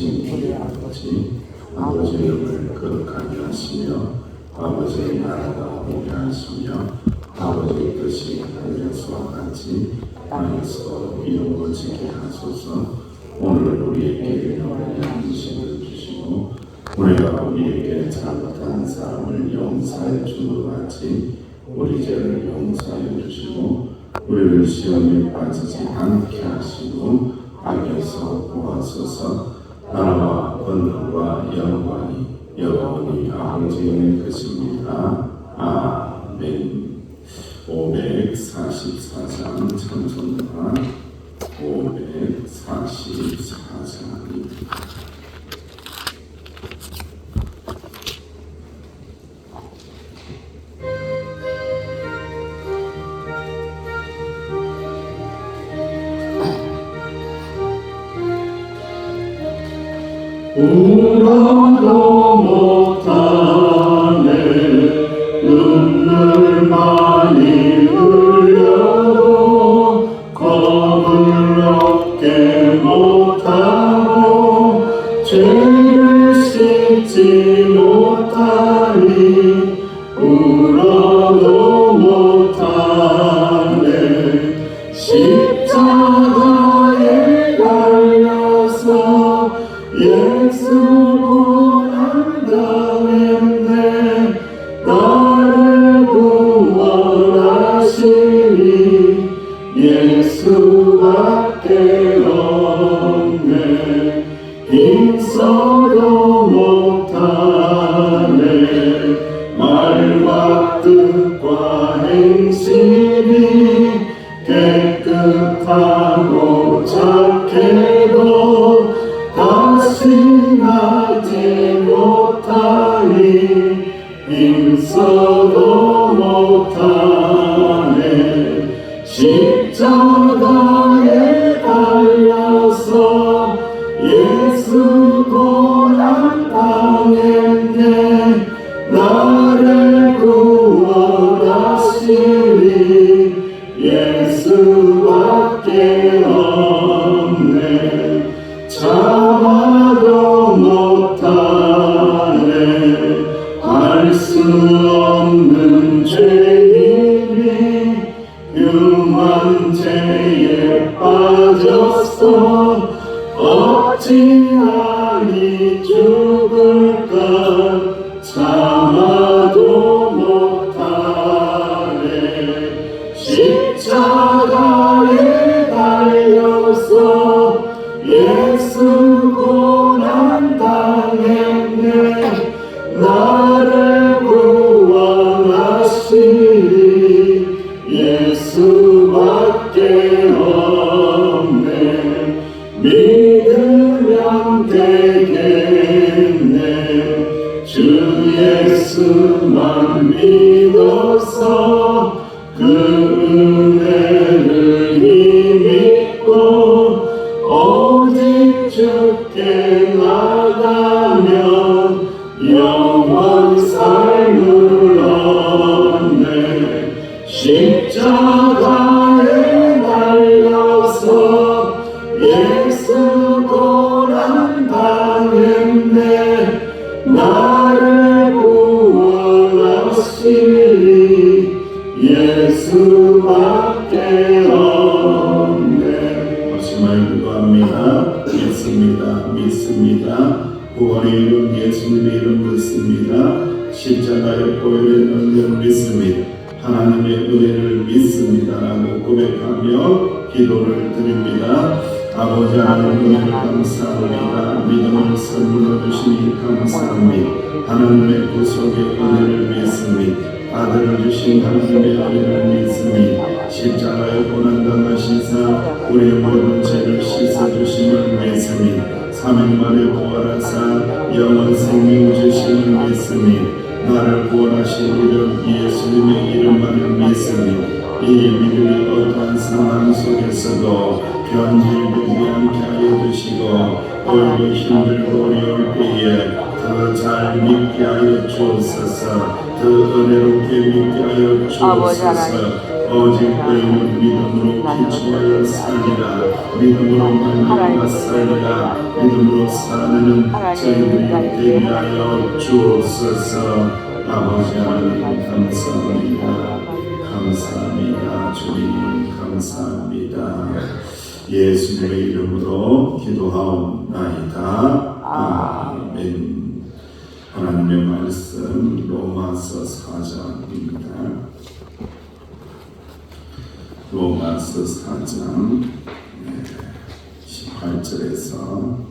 되신 우리 아버지 아버지의 이름을 거룩하게 하시며 아버지의 나라가 오게 하시며 아버지의 뜻이 하늘에서와 같이 땅에서 이루어지게 하소서. 오늘 우리에게 일용할 양식을 주시고 우리가 우리에게 잘못한 사람을 용서해 주는 것 같이 우리 죄를 용서해 주시고 우리를 시험에 빠지지 않게 하시고 악에서 구하소서 나라와 권능과 영광이 영원히 아버지의 것입니다. 아멘 544장 찬송가 뜻과 행실이 깨끗하고 착해도 다시 나지 못하니 힘써 예수밖에 없네 말씀을 기도합니다. 믿습니다. 믿습니다. 구원의 이름 예수님의 이름 믿습니다. 십자가의 보혈의 능력을 믿습니다. 하나님의 은혜를 믿습니다라고 고백하며 기도를 드립니다. 아버지 하나님 감사합니다. 믿음을 선물로 주시니 감사합니다. 하나님의 구속의 은혜를 믿습니다. 아들을 주신 하나님의 은혜를 믿습니다. 십자가에 고난당하시사 우리의 모든 죄를 씻어주심을 믿습니다. 삼일 만에 부활하사 영원 생명 주심을 믿습니다. 나를 구원하신 이름 예수님의 이름만을 믿습니다. 이 믿음이 어떠한 상황 속에서도 변질되지 않게 하여 주시고 오히려 힘들고 어려울 때에 더 잘 믿게 하여 주옵소서. 더 은혜롭게 믿게 하여 주옵소서. 오직 의인은 믿음으로 기초하여 살리라. 믿음으로 말미암아 살리라. 믿음으로 살아내는 저희들이 되게 하여 주옵소서. 아버지 하나님 감사합니다. 감사합니다. 주님 감사합니다 예수님의 이름으로 기도하옵나이다. 아멘. 하나님의 말씀 로마서 4장입니다. 로마서 4장 18절에서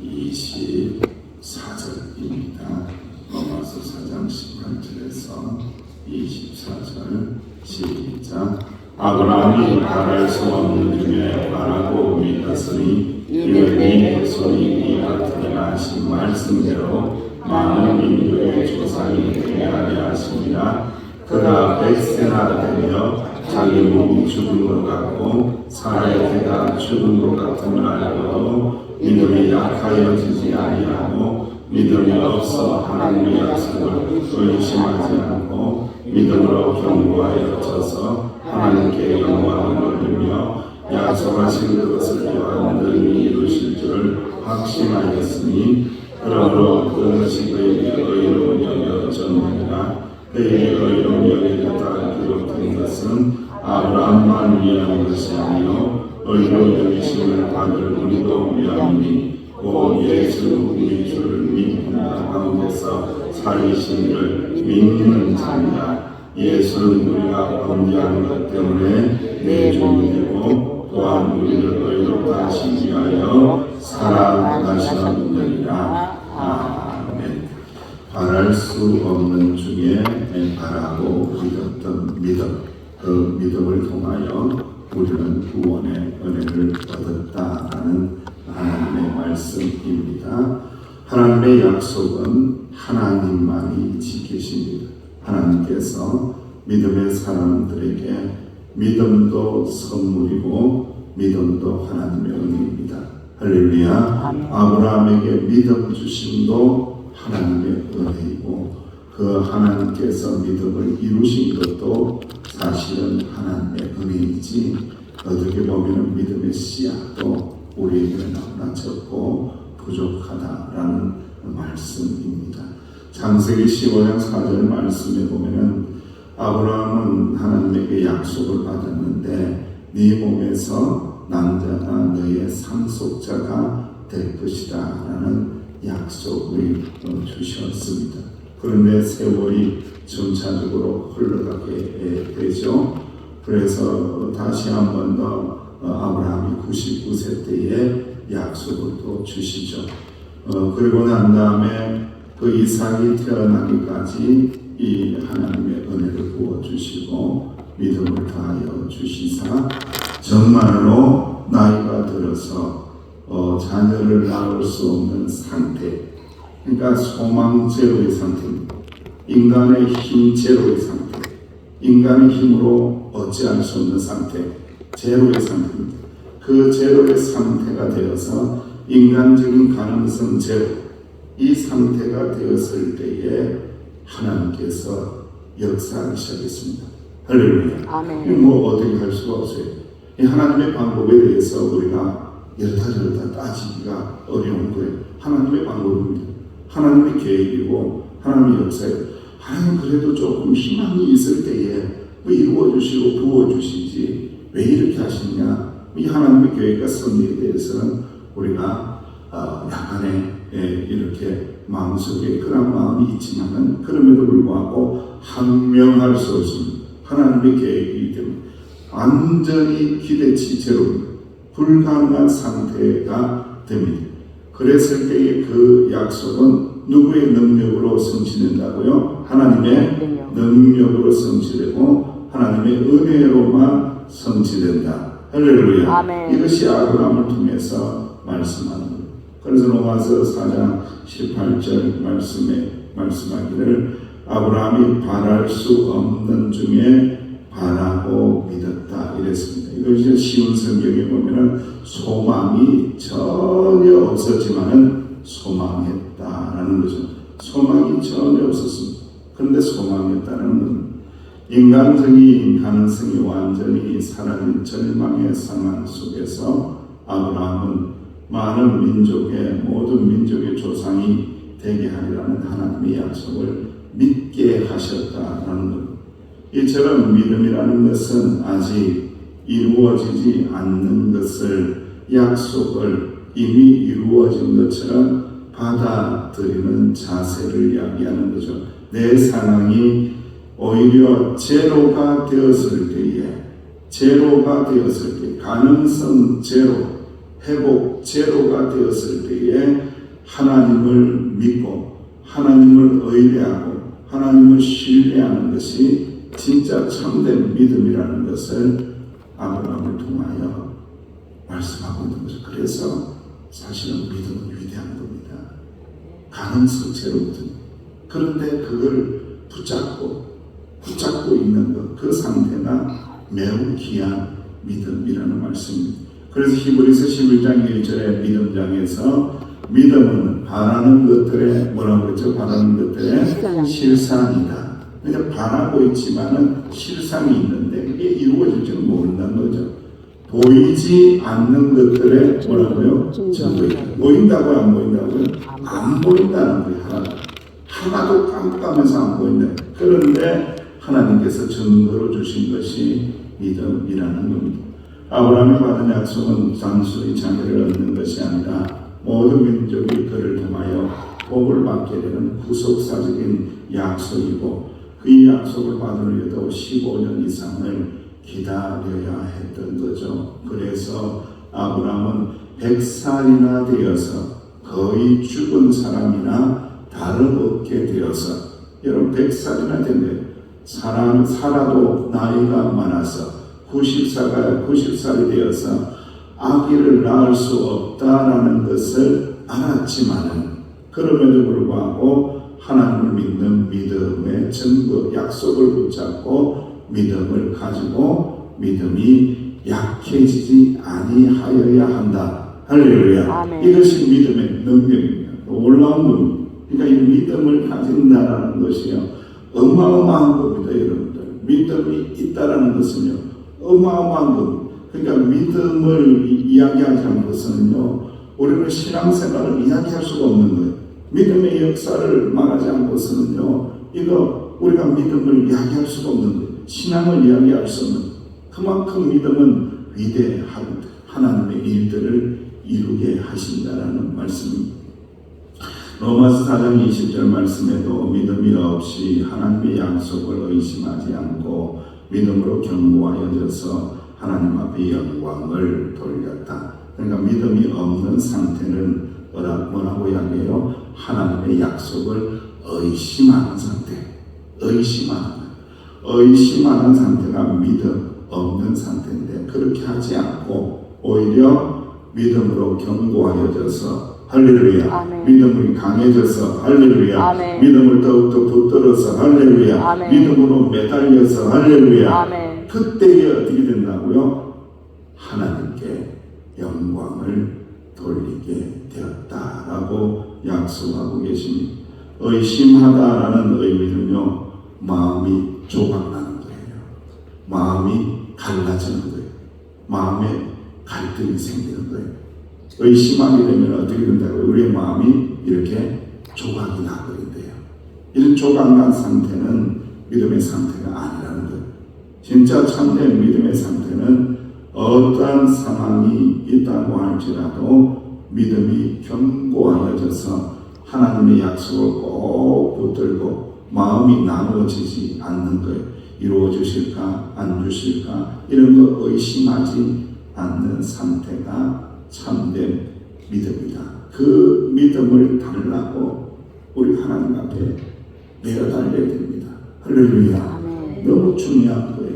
24절입니다. 로마서 4장 18절에서 24절 시작 아브라함이 수 없는 중에 바라고 믿었으니 이는 네 손이 이 같은 하신 말씀대로 많은 인류의 조상이 되게 하려 하십니다. 그가 백세나 되며 자기 몸이 죽은 것 같고 되다 죽은 것 같음을 알고도 믿음이 약하여지지 아니하고 믿음이 없어 하나님의 약속을 의심하지 않고 믿음으로 경고하여 져서 하나님께 영광을 돌리며 약속하신 그것을 또한 능히 이루실 줄을 확신하였으니 그러므로 그것이 그에게 의로운 여겨졌느니라 그에게 의로운 여겨졌다 기록된 것은 아브라함만 위한 것이 아니요 의로 여기심을 받을 우리도 위함이니 곧 예수 우리 주를 믿는 가운데서 살리심을 믿는 자니라. 예수는 우리가 범죄한 것 때문에 내주이고 또한 우리를 의롭다 하시기 위하여 살아나셨느니라. 아멘. 바랄 수 없는 중에 바라고 믿었던 믿음 그 믿음을 통하여 우리는 구원의 은혜를 얻었다라는 하나님의 말씀입니다. 하나님의 약속은 하나님만이 지키십니다. 하나님께서 믿음의 사람들에게 믿음도 선물이고 믿음도 하나님의 은혜입니다. 할렐루야. 아브라함에게 믿음 주심도 하나님의 은혜이고 그 하나님께서 믿음을 이루신 것도 사실은 하나님의 은혜이지 어떻게 보면 믿음의 씨앗도 우리에게 적고 부족하다라는 말씀입니다. 창세기 15장 4절 말씀에 보면은 아브라함은 하나님에게 약속을 받았는데 네 몸에서 남자가 너의 상속자가 될 것이다 라는 약속을 주셨습니다. 그런데 세월이 점차적으로 흘러가게 되죠. 그래서 다시 한 번 더 아브라함이 99세 때에 약속을 또 주시죠. 어, 그리고 난 다음에 그 이삭이 태어나기까지 이 하나님의 은혜를 부어 주시고 믿음을 다하여 주시사 정말로 나이가 들어서 어, 자녀를 낳을 수 없는 상태, 그러니까 소망 제로의 상태입니다. 인간의 힘 제로의 상태, 인간의 힘으로 어찌할 수 없는 상태, 제로의 상태입니다. 그 제로의 상태가 되어서 인간적인 가능성 제로, 이 상태가 되었을 때에 하나님께서 역사하기 시작했습니다. 할렐루야. 아멘. 뭐 어떻게 할 수가 없어요. 이 하나님의 방법에 대해서 우리가 이렇다 저렇다 따지기가 어려운 거예요. 하나님의 방법입니다. 하나님의 계획이고 하나님의 역사예요. 하나님 그래도 조금 희망이 있을 때에 뭐 이루어 주시고 부어 주시지 왜 이렇게 하시냐? 이 하나님의 계획과 섭리에 대해서는 우리가 어, 약간의 예, 이렇게 마음속에 그런 마음이 있지만은 그럼에도 불구하고 한명할 수 없습니다. 하나님의 계획이기 때문에 완전히 기대치 제로입니다. 불가능한 상태가 됩니다. 그랬을 때의 그 약속은 누구의 능력으로 성취된다고요? 하나님의 능력으로 성취되고 하나님의 은혜로만 성취된다. 할렐루야. 아멘. 이것이 아브라함을 통해서 말씀하는 거예요. 그래서 로마서 4장 18절 말씀에 말씀하기를 아브라함이 바랄 수 없는 중에 바라고 믿었다 이랬습니다. 이것이 쉬운 성경에 보면은 소망이 전혀 없었지만은 소망했다라는 거죠. 소망이 전혀 없었습니다. 그런데 소망했다는 건 인간적인 가능성이 완전히 사라진 절망의 상황 속에서 아브라함은 많은 민족의 모든 민족의 조상이 되게 하리라는 하나님의 약속을 믿게 하셨다라는 것. 이처럼 믿음이라는 것은 아직 이루어지지 않는 것을 약속을 이미 이루어진 것처럼 받아들이는 자세를 이야기하는 거죠. 내 상황이 오히려 제로가 되었을 때에 제로가 되었을 때 가능성 제로 회복 제로가 되었을 때에 하나님을 믿고 하나님을 의뢰하고 하나님을 신뢰하는 것이 진짜 참된 믿음이라는 것을 아브라함을 통하여 말씀하고 있는 거죠. 그래서 사실은 믿음은 위대한 겁니다. 가능성 제로거든요. 그런데 그걸 붙잡고 붙잡고 있는 것, 그 상태가 매우 귀한 믿음이라는 말씀입니다. 그래서 히브리서 11장 1절의 믿음장에서 믿음은 바라는 것들의 뭐라고 그랬죠? 바라는 것들의 실상. 실상이다. 그러니까 바라고 있지만은 실상이 있는데 그게 이루어질지는 모른다는 거죠. 보이지 않는 것들의 뭐라고요? 증거. 증거이다. 보인다고요? 안 보인다고요? 안 보인다는 거예요. 하나도 깜깜해서 안 보인다. 그런데 하나님께서 증거로 주신 것이 믿음이라는 겁니다. 아브라함이 받은 약속은 단순히 자기를 얻는 것이 아니라 모든 민족이 그를 통하여 복을 받게 되는 구속사적인 약속이고 그 약속을 받으려도 15년 이상을 기다려야 했던 거죠. 그래서 아브라함은 100살이나 되어서 거의 죽은 사람이나 다름없게 되어서 여러분 100살이나 된 거예요. 사람 살아도 나이가 많아서 90살가 90살이 되어서 아기를 낳을 수 없다라는 것을 알았지만은 그럼에도 불구하고 하나님을 믿는 믿음의 증거 약속을 붙잡고 믿음을 가지고 믿음이 약해지지 아니하여야 한다. 할렐루야. 아멘. 이것이 믿음의 능력입니다. 놀라운 겁니다. 그러니까 이 믿음을 가진다라는 것이요. 어마어마한 겁니다, 여러분들. 믿음이 있다라는 것은요. 어마어마한 겁니다. 그러니까 믿음을 이- 이야기하자는 것은요. 우리는 신앙생활을 이야기할 수가 없는 거예요. 믿음의 역사를 말하지 않고서는요. 이거 우리가 믿음을 이야기할 수가 없는 거예요. 신앙을 이야기할 수 없는. 그만큼 믿음은 위대한 하나님의 일들을 이루게 하신다라는 말씀입니다. 로마서 4장 20절 말씀에도 믿음이 없이 하나님의 약속을 의심하지 않고 믿음으로 견고하여져서 하나님 앞에 영광을 돌렸다. 그러니까 믿음이 없는 상태는 뭐라, 뭐라고 이야기해요? 하나님의 약속을 의심하는 상태. 의심하는. 의심하는 상태가 믿음 없는 상태인데 그렇게 하지 않고 오히려 믿음으로 견고하여져서 할렐루야. 믿음이 강해져서 할렐루야. 아멘. 믿음을 더욱더 붙들어서 할렐루야. 아멘. 믿음으로 매달려서 할렐루야. 아멘. 그때에 어떻게 된다고요? 하나님께 영광을 돌리게 되었다라고 약속하고 계십니다. 의심하다라는 의미는요, 마음이 조각나는 거예요. 마음이 갈라지는 거예요. 마음에 갈등이 생기는 거예요. 의심하게 되면 어떻게 된다고요? 우리의 마음이 이렇게 조각이 나버린대요. 이런 조각난 상태는 믿음의 상태가 아니라는 거예요. 진짜 참된 믿음의 상태는 어떠한 상황이 있다고 할지라도 믿음이 견고하여져서 하나님의 약속을 꼭 붙들고 마음이 나누어지지 않는 거예요. 이루어 주실까 안 주실까 이런 거 의심하지 않는 상태가 참된 믿음이다. 그 믿음을 달라고 우리 하나님 앞에 내어달려야 됩니다. 할렐루야. 너무 중요한 거예요.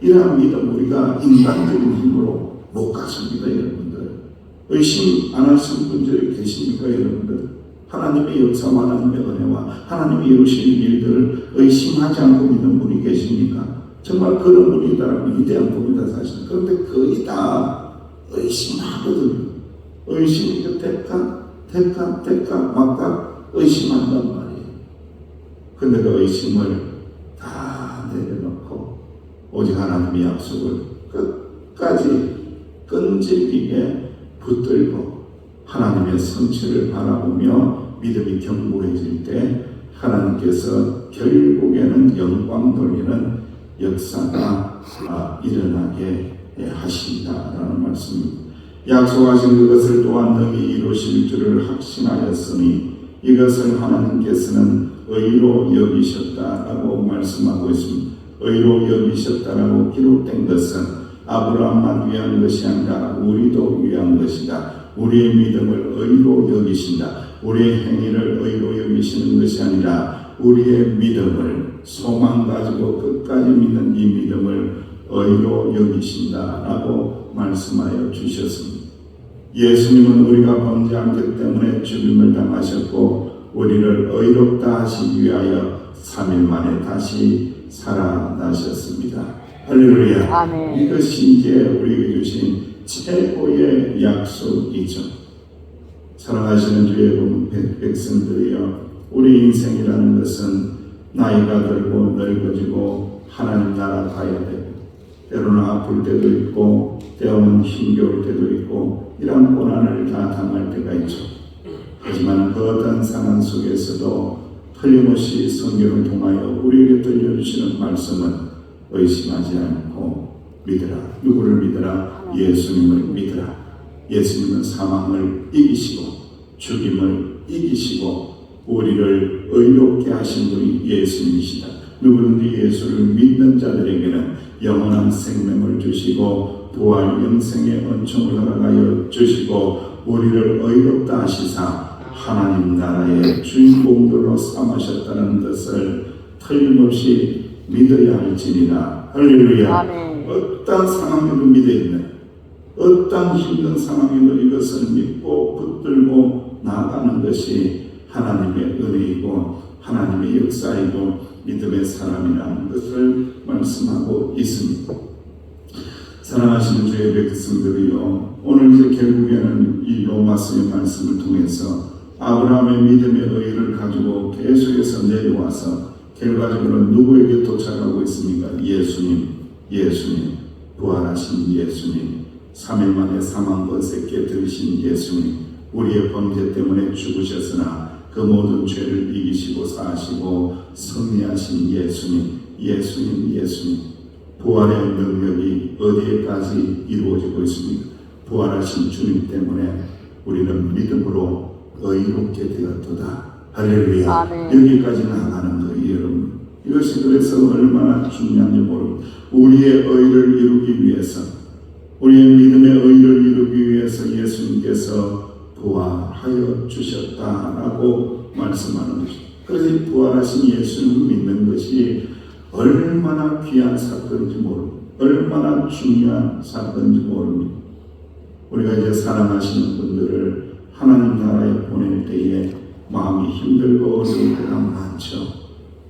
이러한 믿음 우리가 인간적인 힘으로 못 가집니다, 여러분들. 의심 안 하신 분들이 계십니까, 여러분들? 하나님의 역사와 하나님의 은혜와 하나님이 이루시는 일들을 의심하지 않고 믿는 분이 계십니까? 정말 그런 분이다라고 위대한 분이다, 사실. 그런데 거의 다 의심하거든요. 의심이 될까? 될까? 될까? 막까? 의심한단 말이에요. 근데 그 의심을 다 내려놓고 오직 하나님의 약속을 끝까지 끈질기게 붙들고 하나님의 성취를 바라보며 믿음이 견고해질 때 하나님께서 결국에는 영광 돌리는 역사가 아, 일어나게 하신다라는 말씀입니다. 약속하신 그것을 또한 능히 이루실 줄을 확신하였으니 이것을 하나님께서는 의로 여기셨다라고 말씀하고 있습니다. 의로 여기셨다라고 기록된 것은 아브라함만 위한 것이 아니라 우리도 위한 것이다. 우리의 믿음을 의로 여기신다. 우리의 행위를 의로 여기시는 것이 아니라 우리의 믿음을 소망 가지고 끝까지 믿는 이 믿음을 의로 여기신다라고 말씀하여 주셨습니다. 예수님은 우리가 범죄한 것 때문에 죽임을 당하셨고 우리를 의롭다 하시기 위하여 3일 만에 다시 살아나셨습니다. 할렐루야. 아멘. 이것이 이제 우리에게 주신 최고의 약속이죠. 사랑하시는 주의 백성들이여 우리 인생이라는 것은 나이가 들고 늙어지고 하나님 나라 가야 되고 때로는 아플 때도 있고 때로는 힘겨울 때도 있고 이런 고난을 다 당할 때가 있죠. 하지만 그 어떤 상황 속에서도 틀림없이 성경을 통하여 우리에게 들려주시는 말씀은 의심하지 않고 믿으라. 누구를 믿으라? 예수님을 믿으라. 예수님은 사망을 이기시고 죽임을 이기시고 우리를 의롭게 하신 분이 예수님이시다. 누구든지 예수를 믿는 자들에게는 영원한 생명을 주시고 부활 영생의 은총을 허락하여 주시고 우리를 의롭다 하시사 하나님 나라의 주인공들로 삼으셨다는 것을 틀림없이 믿어야 할지니라. 할렐루야. 아멘. 어떤 상황에도 믿어 있는 어떤 힘든 상황에도 이것을 믿고 붙들고 나아가는 것이 하나님의 은혜이고 하나님의 역사이고 믿음의 사람이라는 것을 말씀하고 있습니다. 사랑하시는 주의 백성들이요 오늘 결국에는 이 로마서의 말씀을 통해서 아브라함의 믿음의 의를 가지고 계속해서 내려와서 결과적으로 누구에게 도착하고 있습니까? 예수님, 예수님, 부활하신 예수님, 3일 만에 사망 권세 깨뜨리신 예수님, 우리의 범죄 때문에 죽으셨으나 그 모든 죄를 이기시고 사시고 승리하신 예수님, 예수님, 예수님, 부활의 능력이 어디에까지 이루어지고 있습니까? 부활하신 주님 때문에 우리는 믿음으로 의롭게 되었도다. 할렐루야. 아멘. 여기까지 나가는 거예요, 여러분. 이것이 그래서 얼마나 중요한지 모릅니다. 우리의 의를 이루기 위해서, 우리의 믿음의 의를 이루기 위해서 예수님께서 부활하여 주셨다라고 말씀하는 것입니다. 그래서 이 부활하신 예수님을 믿는 것이 얼마나 귀한 사건인지 모릅니다. 얼마나 중요한 사건인지 모릅니다. 우리가 이제 사랑하시는 분들을 하나님 나라에 보낼 때에 마음이 힘들고 어려울 때가 많죠.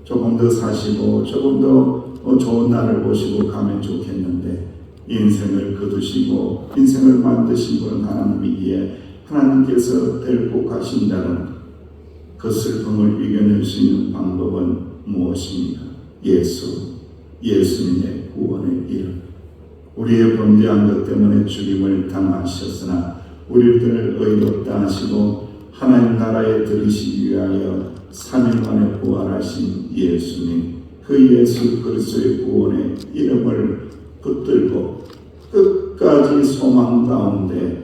조금 더 사시고 조금 더 어, 좋은 날을 보시고 가면 좋겠는데 인생을 거두시고 인생을 만드신 분은 하나님이기에 하나님께서 데리고 가신다는 그 슬픔을 이겨낼 수 있는 방법은 무엇입니까? 예수, 예수님의 구원의 이름. 우리의 범죄한 것 때문에 죽임을 당하셨으나 우리들을 의롭다 하시고 하나님 나라에 들으시기 위하여 3일 만에 부활하신 예수님 그 예수 그리스도의 구원의 이름을 붙들고 끝까지 소망 가운데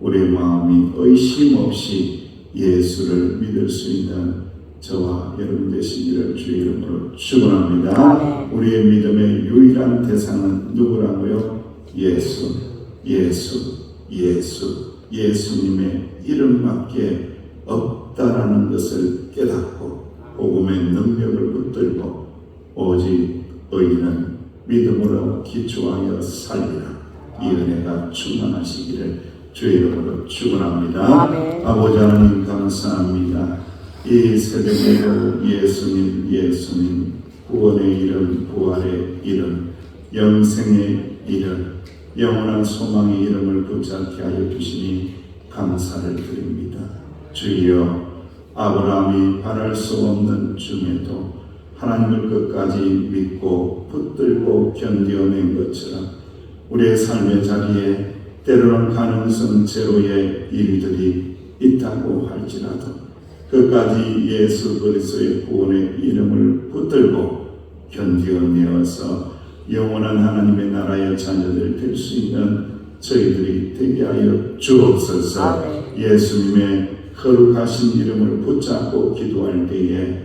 우리의 마음이 의심 없이 예수를 믿을 수 있는 저와 여러분 되시기를 주 이름으로 축원합니다. 우리의 믿음의 유일한 대상은 누구라고요? 예수, 예수, 예수, 예수님의 이름밖에 없다라는 것을 깨닫고 복음의 능력을 붙들고 오직 의인은 믿음으로 기초하여 살리라. 이 은혜가 충만하시기를 주의 이름으로 축원합니다. 아버지 하나님 감사합니다. 이 새벽에도 예수님, 예수님, 구원의 이름, 부활의 이름, 영생의 이름, 영원한 소망의 이름을 붙잡게 하여 주시니 감사를 드립니다. 주여, 아브라함이 바랄 수 없는 중에도 하나님을 끝까지 믿고 붙들고 견뎌낸 것처럼 우리의 삶의 자리에 때로는 가능성 제로의 일들이 있다고 할지라도 끝까지 예수 그리스도의 구원의 이름을 붙들고 견디어내어서 영원한 하나님의 나라의 자녀들 될 수 있는 저희들이 되게 하여 주옵소서. 예수님의 거룩하신 이름을 붙잡고 기도할 때에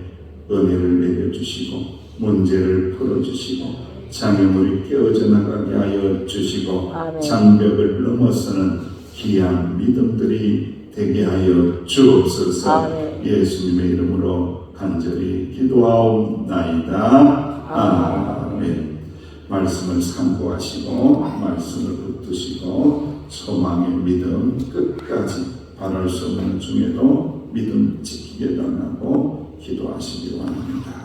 은혜를 내려주시고 문제를 풀어주시고 장애물이 깨어져 나가게 하여 주시고 아멘. 장벽을 넘어서는 귀한 믿음들이 되게 하여 주옵소서 아멘. 예수님의 이름으로 간절히 기도하옵나이다 아멘 말씀을 참고하시고 말씀을 붙드시고 소망의 믿음 끝까지 바랄 수 없는 중에도 믿음 지키게 달라고 기도하시기 바랍니다.